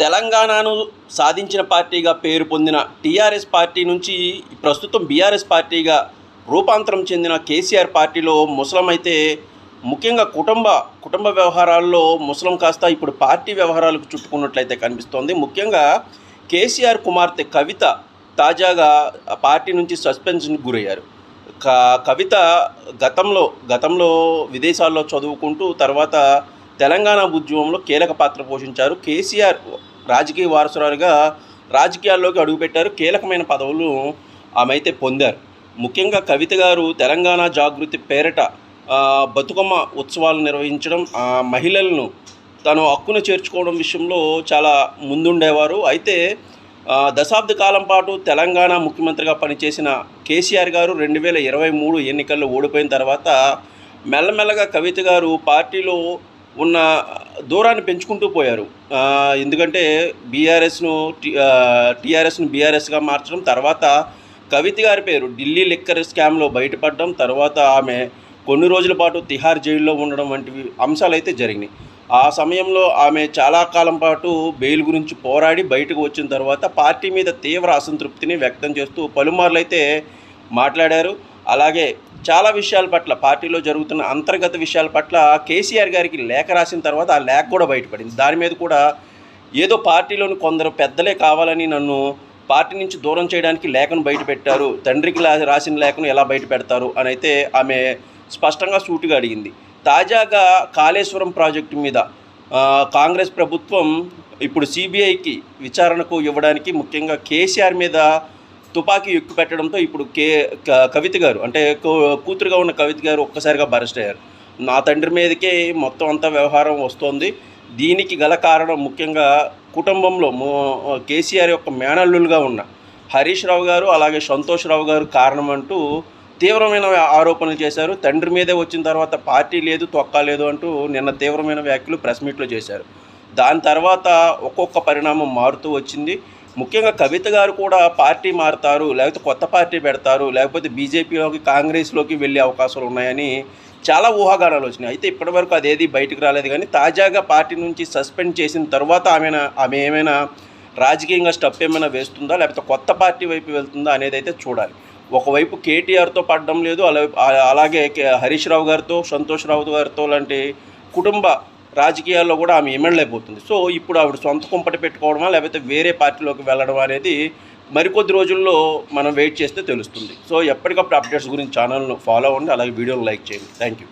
తెలంగాణను సాధించిన పార్టీగా పేరు పొందిన టీఆర్ఎస్ పార్టీ నుంచి ప్రస్తుతం బీఆర్ఎస్ పార్టీగా రూపాంతరం చెందిన కేసీఆర్ పార్టీలో ముసలం అయితే ముఖ్యంగా కుటుంబ కుటుంబ వ్యవహారాల్లో ముసలం కాస్త ఇప్పుడు పార్టీ వ్యవహారాలకు చుట్టుకున్నట్లయితే కనిపిస్తోంది. ముఖ్యంగా కేసీఆర్ కుమార్తె కవిత తాజాగా ఆ పార్టీ నుంచి సస్పెన్షన్కి గురయ్యారు. కవిత గతంలో గతంలో విదేశాల్లో చదువుకుంటూ తర్వాత తెలంగాణ ఉద్యమంలో కీలక పాత్ర పోషించారు. కేసీఆర్ రాజకీయ వారసురాలుగా రాజకీయాల్లోకి అడుగుపెట్టారు. కీలకమైన పదవులు ఆమె అయితే పొందారు. ముఖ్యంగా కవిత గారు తెలంగాణ జాగృతి పేరిట బతుకమ్మ ఉత్సవాలు నిర్వహించడం ఆ, మహిళలను తను హక్కును చేర్చుకోవడం విషయంలో చాలా ముందుండేవారు. అయితే దశాబ్ద కాలం పాటు తెలంగాణ ముఖ్యమంత్రిగా పనిచేసిన కేసీఆర్ గారు రెండు వేల ఇరవై మూడు ఎన్నికల్లో ఓడిపోయిన తర్వాత మెల్లమెల్లగా కవిత గారు పార్టీలో ఉన్న దూరాన్ని పెంచుకుంటూ పోయారు. ఎందుకంటే బీఆర్ఎస్ను టీఆర్ఎస్ను బీఆర్ఎస్గా మార్చడం తర్వాత కవిత గారి పేరు ఢిల్లీ లిక్కర్ స్కామ్లో బయటపడడం తర్వాత ఆమె కొన్ని రోజుల పాటు తిహార్ జైల్లో ఉండడం వంటివి అంశాలు అయితే జరిగినాయి. ఆ సమయంలో ఆమె చాలా కాలం పాటు బెయిల్ గురించి పోరాడి బయటకు వచ్చిన తర్వాత పార్టీ మీద తీవ్ర అసంతృప్తిని వ్యక్తం చేస్తూ పలుమార్లు అయితే మాట్లాడారు. అలాగే చాలా విషయాల పట్ల పార్టీలో జరుగుతున్న అంతర్గత విషయాల పట్ల కేసీఆర్ గారికి లేఖ రాసిన తర్వాత ఆ లేఖ కూడా బయటపడింది. దాని మీద కూడా ఏదో పార్టీలోని కొందరు పెద్దలే కావాలని నన్ను పార్టీ నుంచి దూరం చేయడానికి లేఖను బయటపెట్టారు తండ్రికి రాసిన లేఖను ఎలా బయట పెడతారు అని అయితే ఆమె స్పష్టంగా సూటిగా అడిగింది. తాజాగా కాళేశ్వరం ప్రాజెక్టు మీద కాంగ్రెస్ ప్రభుత్వం ఇప్పుడు సిబిఐకి విచారణకు ఇవ్వడానికి ముఖ్యంగా కేసీఆర్ మీద తుపాకీ ఎక్కు పెట్టడంతో ఇప్పుడు కే కవిత గారు అంటే కూతురుగా ఉన్న కవిత గారు ఒక్కసారిగా బరెస్ట్ అయ్యారు. నా తండ్రి మీదకే మొత్తం అంతా వ్యవహారం వస్తోంది. దీనికి గల కారణం ముఖ్యంగా కుటుంబంలో కేసీఆర్ యొక్క మేనల్లులుగా ఉన్న హరీష్ రావు గారు అలాగే సంతోష్ రావు గారు కారణం అంటూ తీవ్రమైన ఆరోపణలు చేశారు. తండ్రి మీదే వచ్చిన తర్వాత పార్టీ లేదు తొక్క లేదు అంటూ నిన్న తీవ్రమైన వ్యాఖ్యలు ప్రెస్ మీట్లో చేశారు. దాని తర్వాత ఒక్కొక్క పరిణామం మారుతూ వచ్చింది. ముఖ్యంగా కవిత గారు కూడా పార్టీ మారుతారు లేకపోతే కొత్త పార్టీ పెడతారు లేకపోతే బీజేపీలోకి కాంగ్రెస్లోకి వెళ్ళే అవకాశాలు ఉన్నాయని చాలా ఊహాగానాలు వచ్చినాయి. అయితే ఇప్పటివరకు అదేది బయటకు రాలేదు. కానీ తాజాగా పార్టీ నుంచి సస్పెండ్ చేసిన తర్వాత ఆమె ఆమె ఏమైనా రాజకీయంగా స్టెప్ ఏమైనా వేస్తుందా లేకపోతే కొత్త పార్టీ వైపు వెళ్తుందా అనేది అయితే చూడాలి. ఒకవైపు కేటీఆర్తో పడడం లేదు అలా అలాగే కే- హరీష్ రావు గారితో సంతోష్ రావు గారితో లాంటి కుటుంబ రాజకీయాల్లో కూడా ఆమె ఎమ్మెల్యేపోతుంది సో ఇప్పుడు ఆవిడ సొంత కుంపటి పెట్టుకోవడమా లేకపోతే వేరే పార్టీలోకి వెళ్ళడం అనేది మరికొద్ది రోజుల్లో మనం వెయిట్ చేస్తే తెలుస్తుంది. సో ఎప్పటికప్పుడు అప్డేట్స్ గురించి ఛానల్ను ఫాలో అవ్వండి అలాగే వీడియోని లైక్ చేయండి. Thank you